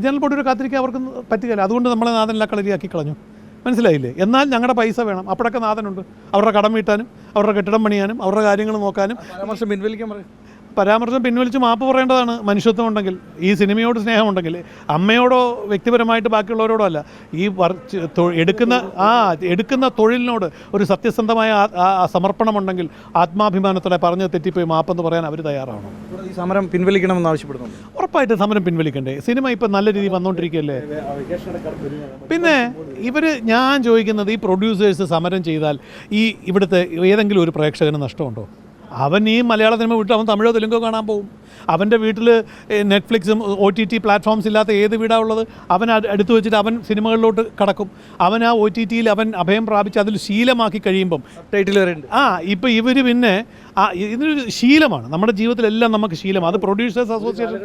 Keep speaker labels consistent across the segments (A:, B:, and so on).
A: General ബോഡിയുടെ കാത്തിരിക്കാൻ അവർക്ക് പറ്റുകയില്ല. അതുകൊണ്ട് നമ്മളെ നാഥനെല്ലാം കളരിയാക്കി കളഞ്ഞു. മനസ്സിലായില്ലേ? എന്നാൽ ഞങ്ങളുടെ പൈസ വേണം. അപ്പോഴൊക്കെ നാഥനുണ്ട്. അവരുടെ കടം വീട്ടാനും അവരുടെ കെട്ടിടം പണിയാനും അവരുടെ കാര്യങ്ങൾ നോക്കാനും.
B: പിൻവലിക്കാൻ പറയും.
A: പരാമർശം പിൻവലിച്ച് മാപ്പ് പറയേണ്ടതാണ് മനുഷ്യത്വം ഉണ്ടെങ്കിൽ ഈ സിനിമയോട് സ്നേഹമുണ്ടെങ്കിൽ അമ്മയോടോ വ്യക്തിപരമായിട്ട് ബാക്കിയുള്ളവരോടോ അല്ല. ഈ എടുക്കുന്ന ആ എടുക്കുന്ന തൊഴിലിനോട് ഒരു സത്യസന്ധമായ സമർപ്പണം ഉണ്ടെങ്കിൽ ആ സമർപ്പണമുണ്ടെങ്കിൽ ആത്മാഭിമാനത്തോടെ പറഞ്ഞ് തെറ്റിപ്പോയി മാപ്പെന്ന് പറയാൻ അവർ തയ്യാറാവണം.
B: ഇവിടെ ഈ സമരം പിൻവലിക്കണമെന്ന് ആവശ്യപ്പെടുന്നു
A: ഉറപ്പായിട്ട് സമരം പിൻവലിക്കണ്ടേ. സിനിമ ഇപ്പം നല്ല രീതിയിൽ വന്നുകൊണ്ടിരിക്കുകയല്ലേ പിന്നെ ഇവർ ഞാൻ ചോദിക്കുന്നത് ഈ പ്രൊഡ്യൂസേഴ്സ് സമരം ചെയ്താൽ ഈ ഇവിടുത്തെ ഏതെങ്കിലും ഒരു പ്രേക്ഷകന് നഷ്ടമുണ്ടോ? അവൻ ഈ മലയാള സിനിമ വിട്ട് അവൻ തമിഴോ തെലുങ്കോ കാണാൻ പോകും അവന്റെ വീട്ടിൽ നെറ്റ്ഫ്ലിക്സും ഒ ടി ടി പ്ലാറ്റ്ഫോംസ് ഇല്ലാത്ത ഏത് വീടാണ് ഉള്ളത്? അവൻ അടുത്ത് എടുത്തു വെച്ചിട്ട് അവൻ സിനിമകളിലോട്ട് കടക്കും. അവൻ ആ ഒ ടി ടിയിൽ അവൻ അഭയം പ്രാപിച്ച് അതിൽ ശീലമാക്കി കഴിയുമ്പം
B: ടൈറ്റിൽ വരെ ഉണ്ട്
A: ആ ഇപ്പോൾ ഇവർ പിന്നെ ആ ഇതൊരു ശീലമാണ്. നമ്മുടെ ജീവിതത്തിലെല്ലാം നമുക്ക് ശീലം അത് പ്രൊഡ്യൂസേഴ്സ് അസോസിയേഷൻ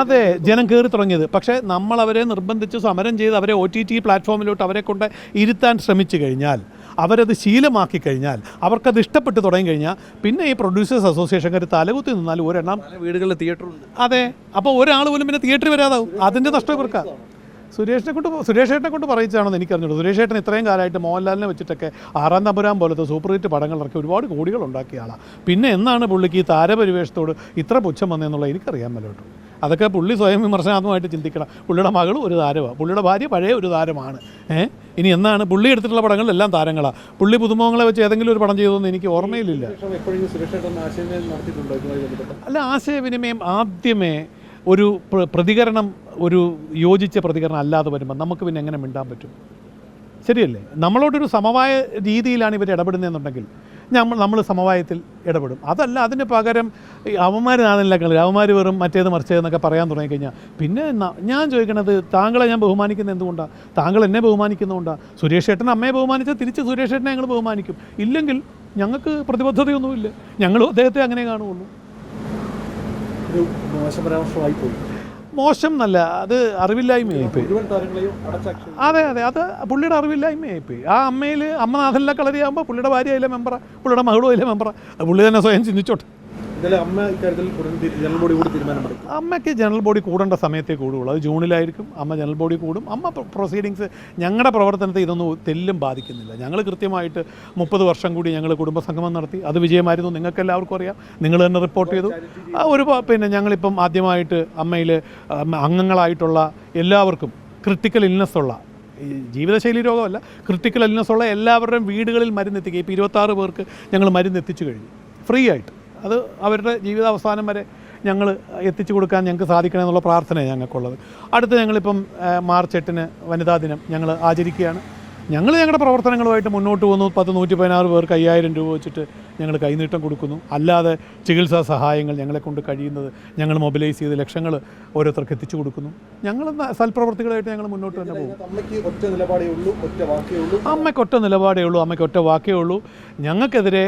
A: അതെ ജനം കയറി തുടങ്ങിയത്. പക്ഷേ നമ്മൾ അവരെ നിർബന്ധിച്ച് സമരം ചെയ്ത് അവരെ ഒ ടി ടി പ്ലാറ്റ്ഫോമിലോട്ട് അവരെ കൊണ്ട് ഇരുത്താൻ ശ്രമിച്ചു കഴിഞ്ഞാൽ അവരത് ശീലമാക്കി കഴിഞ്ഞാൽ അവർക്കത് ഇഷ്ടപ്പെട്ട് തുടങ്ങി കഴിഞ്ഞാൽ പിന്നെ ഈ പ്രൊഡ്യൂസേഴ്സ് അസോസിയേഷൻകാർ തലകുത്തി നിന്നാൽ ഒരെണ്ണം
B: വീടുകളിൽ തിയേറ്ററുണ്ട്.
A: അതെ. അപ്പോൾ ഒരാൾ പോലും പിന്നെ തിയേറ്ററിൽ വരാതാവും. അതിന്റെ നഷ്ടം ഇവർക്കാ. സുരേഷിനെ കൊണ്ട് സുരേഷ് ഏട്ടനെ കൊണ്ട് പറയിച്ചാണെന്ന് എനിക്കറിഞ്ഞുള്ളൂ സുരേഷ് ഏട്ടൻ ഇത്രയും കാലമായിട്ട് മോഹൻലാലിനെ വെച്ചിട്ടൊക്കെ ആറാം തമ്പുരാൻ പോലത്തെ സൂപ്പർ ഹിറ്റ് പടങ്ങൾ ഇറക്കി ഒരുപാട് കോടികൾ ഉണ്ടാക്കിയ ആളാണ് പിന്നെ എന്നാണ് പുള്ളിക്ക് ഈ താരപരിവേഷത്തോട് ഇത്ര പുച്ഛം വന്നതെന്നുള്ളത് എനിക്കറിയാൻ മേല കേട്ടോ അതൊക്കെ പുള്ളി സ്വയം വിമർശനാത്മകമായിട്ട് ചിന്തിക്കണം. പുള്ളിയുടെ മകൾ ഒരു താരമാണ് പുള്ളിയുടെ ഭാര്യ പഴയ ഒരു താരമാണ്. ഏഹ് ഇനി എന്നാണ് പുള്ളി എടുത്തിട്ടുള്ള പടങ്ങളിലെല്ലാം താരങ്ങളാണ് പുള്ളി പുതുമുഖങ്ങളെ വെച്ച് ഏതെങ്കിലും ഒരു പടം ചെയ്തതെന്ന് എനിക്ക് ഓർമ്മയിലില്ല. അല്ല ആശയവിനിമയം ആദ്യമേ ഒരു പ്രതികരണം ഒരു യോജിച്ച പ്രതികരണം അല്ലാതെ വരുമ്പോൾ നമുക്ക് പിന്നെ എങ്ങനെ മിണ്ടാൻ പറ്റും? ശരിയല്ലേ? നമ്മളോടൊരു സമവായ രീതിയിലാണ് ഇവർ ഇടപെടുന്നതെന്നുണ്ടെങ്കിൽ നമ്മൾ നമ്മൾ സമവായത്തിൽ ഇടപെടും. അതല്ല അതിന് പകരം അവന്മാർ നാണെല്ലാം കളി. അവന്മാർ വെറും മറ്റേത് മറിച്ചതെന്നൊക്കെ പറയാൻ തുടങ്ങിക്കഴിഞ്ഞാൽ പിന്നെ ഞാൻ ചോദിക്കണത് താങ്കളെ ഞാൻ ബഹുമാനിക്കുന്നത് എന്തുകൊണ്ടാണ് താങ്കൾ എന്നെ ബഹുമാനിക്കുന്നതുകൊണ്ടാണ് സുരേഷ് ഏട്ടൻ അമ്മയെ ബഹുമാനിച്ചാൽ തിരിച്ച് സുരേഷ് ഏട്ടനെ ഞങ്ങൾ ബഹുമാനിക്കും. ഇല്ലെങ്കിൽ ഞങ്ങൾക്ക് പ്രതിബദ്ധതയൊന്നുമില്ല. ഞങ്ങളും അദ്ദേഹത്തെ അങ്ങനെ കാണുകയുള്ളൂ.
C: ഒരു മോശം പരാമർശമായി പോയി.
A: മോശം എന്നല്ല അത് അറിവില്ലായ്മയായിപ്പോയി അതെ അതെ അത് പുള്ളിയുടെ അറിവില്ലായ്മയായിപ്പോയി ആ അമ്മയിൽ അമ്മ നാഥനിലെ കളരിയാകുമ്പോൾ പുള്ളിയുടെ ഭാര്യ അതിലെ മെമ്പറാ പുള്ളിയുടെ മകളും അതിലെ മെമ്പറാ അത് പുള്ളി തന്നെ സ്വയം ചിന്തിച്ചോട്ടെ. അമ്മയ്ക്ക് ജനറൽ ബോഡി കൂടേണ്ട സമയത്തേ കൂടുള്ളൂ. അത് ജൂണിലായിരിക്കും. അമ്മ ജനറൽ ബോഡി കൂടും. അമ്മ പ്രൊസീഡിങ്സ് ഞങ്ങളുടെ പ്രവർത്തനത്തെ ഇതൊന്നും തെല്ലും ബാധിക്കുന്നില്ല. ഞങ്ങൾ കൃത്യമായിട്ട് മുപ്പത് വർഷം കൂടി ഞങ്ങൾ കുടുംബസംഗമം നടത്തി. അത് വിജയമായിരുന്നു. നിങ്ങൾക്ക് എല്ലാവർക്കും അറിയാം. നിങ്ങൾ തന്നെ റിപ്പോർട്ട് ചെയ്തു. ആ ഒരു പിന്നെ ഞങ്ങളിപ്പം ആദ്യമായിട്ട് അമ്മയിൽ അംഗങ്ങളായിട്ടുള്ള എല്ലാവർക്കും ക്രിട്ടിക്കൽ ഇൽനെസ് ഉള്ള ജീവിതശൈലി രോഗമല്ല ക്രിട്ടിക്കൽ ഇൽനെസ് ഉള്ള എല്ലാവരുടെയും വീടുകളിൽ മരുന്നെത്തിക്കുക. ഇപ്പോൾ ഇരുപത്താറ് പേർക്ക് ഞങ്ങൾ മരുന്നെത്തിച്ചു കഴിഞ്ഞു. ഫ്രീ ആയിട്ട്. അത് അവരുടെ ജീവിതാവസാനം വരെ ഞങ്ങൾ എത്തിച്ചു കൊടുക്കാൻ ഞങ്ങൾക്ക് സാധിക്കണം എന്നുള്ള പ്രാർത്ഥനയാണ് ഞങ്ങൾക്കുള്ളത്. അടുത്ത് ഞങ്ങളിപ്പം മാർച്ച് എട്ടിന് വനിതാ ദിനം ഞങ്ങൾ ആചരിക്കുകയാണ്. ഞങ്ങൾ ഞങ്ങളുടെ പ്രവർത്തനങ്ങളുമായിട്ട് മുന്നോട്ട് പോകുന്നു. പത്ത് നൂറ്റി പതിനാറ് പേർക്ക് അയ്യായിരം രൂപ വെച്ചിട്ട് ഞങ്ങൾ കൈനീട്ടം കൊടുക്കുന്നു. അല്ലാതെ ചികിത്സാ സഹായങ്ങൾ ഞങ്ങളെ കൊണ്ട് കഴിയുന്നത് ഞങ്ങൾ മൊബിലൈസ് ചെയ്ത് ലക്ഷങ്ങൾ ഓരോരുത്തർക്ക് എത്തിച്ചു കൊടുക്കുന്നു. ഞങ്ങൾ സൽപ്രവർത്തികളായിട്ട് ഞങ്ങൾ മുന്നോട്ട് തന്നെ പോകും
C: അമ്മയ്ക്ക് ഒറ്റ നിലപാടേ ഉള്ളൂ ഒറ്റ വാക്കേ ഉള്ളൂ?
A: അമ്മയ്ക്ക് ഒറ്റ നിലപാടേ ഉള്ളൂ അമ്മയ്ക്ക് ഒറ്റ വാക്കേ ഉള്ളൂ. ഞങ്ങൾക്കെതിരെ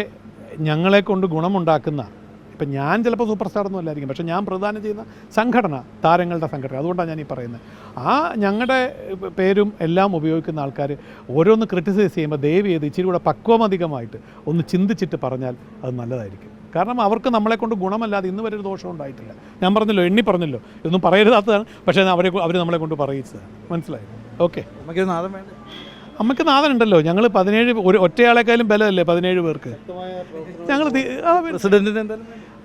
A: ഞങ്ങളെ കൊണ്ട് ഗുണമുണ്ടാക്കുന്ന ഇപ്പം ഞാൻ ചിലപ്പോൾ സൂപ്പർ സ്റ്റാർ ഒന്നും അല്ലായിരിക്കും പക്ഷേ ഞാൻ പ്രധാനം ചെയ്യുന്ന സംഘടന താരങ്ങളുടെ സംഘടന അതുകൊണ്ടാണ് ഞാൻ ഈ പറയുന്നത്. ആ ഞങ്ങളുടെ പേരും എല്ലാം ഉപയോഗിക്കുന്ന ആൾക്കാർ ഓരോന്ന് ക്രിറ്റിസൈസ് ചെയ്യുമ്പോൾ ദയവ് ചെയ്ത് ഇച്ചിരി കൂടെ പക്വമധികമായിട്ട് ഒന്ന് ചിന്തിച്ചിട്ട് പറഞ്ഞാൽ അത് നല്ലതായിരിക്കും. കാരണം അവർക്ക് നമ്മളെ കൊണ്ട് ഗുണമല്ലാതെ ഇന്ന് വരെ ഒരു ദോഷം ഉണ്ടായിട്ടില്ല. ഞാൻ പറഞ്ഞല്ലോ എണ്ണി പറഞ്ഞല്ലോ ഇതൊന്നും പറയരുതാത്തതാണ് പക്ഷേ അവരെ അവർ നമ്മളെ കൊണ്ട് പറയിച്ചതാണ്. മനസ്സിലായി? ഓക്കെ.
B: നമുക്ക് നാദം വേണ്ട.
A: അമ്മയ്ക്ക് നാഥനുണ്ടല്ലോ. ഞങ്ങൾ പതിനേഴ് ഒരു ഒറ്റയാളെക്കാളും ബലമല്ലേ പതിനേഴ് പേർക്ക്? ഞങ്ങൾ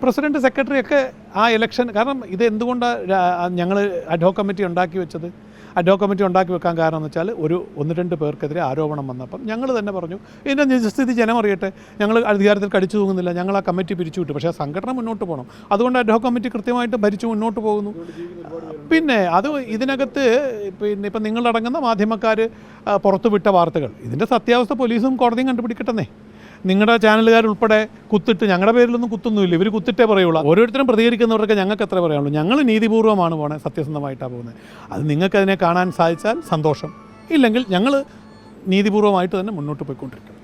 A: പ്രസിഡന്റ് സെക്രട്ടറി ഒക്കെ ആ ഇലക്ഷൻ കാരണം ഇത് എന്തുകൊണ്ടാണ് ഞങ്ങൾ അഡ്ഹോ കമ്മിറ്റി ഉണ്ടാക്കി വെച്ചത്? അഡ്ഹോ കമ്മിറ്റി ഉണ്ടാക്കി വെക്കാൻ കാരണം എന്ന് വെച്ചാൽ ഒരു ഒന്ന് രണ്ട് പേർക്കെതിരെ ആരോപണം വന്നപ്പം ഞങ്ങൾ തന്നെ പറഞ്ഞു ഇതിന്റെ നിജസ്ഥിതി ജനം അറിയട്ടെ. ഞങ്ങൾ അധികാരത്തിൽ കടിച്ചു തൂങ്ങുന്നില്ല. ഞങ്ങൾ ആ കമ്മിറ്റി പിരിച്ചു വിട്ടു പക്ഷേ ആ സംഘടന മുന്നോട്ട് പോകണം അതുകൊണ്ട് അഡ്ഹോ കമ്മിറ്റി കൃത്യമായിട്ട് ഭരിച്ചു മുന്നോട്ട് പോകുന്നു. പിന്നെ അത് ഇതിനകത്ത് പിന്നെ ഇപ്പം നിങ്ങളടങ്ങുന്ന മാധ്യമക്കാർ പുറത്തുവിട്ട വാർത്തകൾ. ഇതിന്റെ സത്യാവസ്ഥ പോലീസും കോടതിയും കണ്ടുപിടിക്കട്ടെന്നേ. നിങ്ങളുടെ ചാനലുകാരുൾപ്പെടെ കുത്തിട്ട് ഞങ്ങളുടെ പേരിലൊന്നും കുത്തൊന്നുമില്ല. ഇവർ കുത്തിട്ടേ പറയുള്ളൂ. ഓരോരുത്തരും പ്രതികരിക്കുന്നവർക്ക് ഞങ്ങൾക്ക് എത്ര പറയാനുള്ളൂ. ഞങ്ങൾ നീതിപൂർവമാണ് പോണേ സത്യസന്ധമായിട്ടാണ് പോകുന്നത് അത് നിങ്ങൾക്ക് അതിനെ കാണാൻ സാധിച്ചാൽ സന്തോഷം. ഇല്ലെങ്കിൽ ഞങ്ങൾ നീതിപൂർവമായിട്ട് തന്നെ മുന്നോട്ട് പോയിക്കൊണ്ടിരിക്കും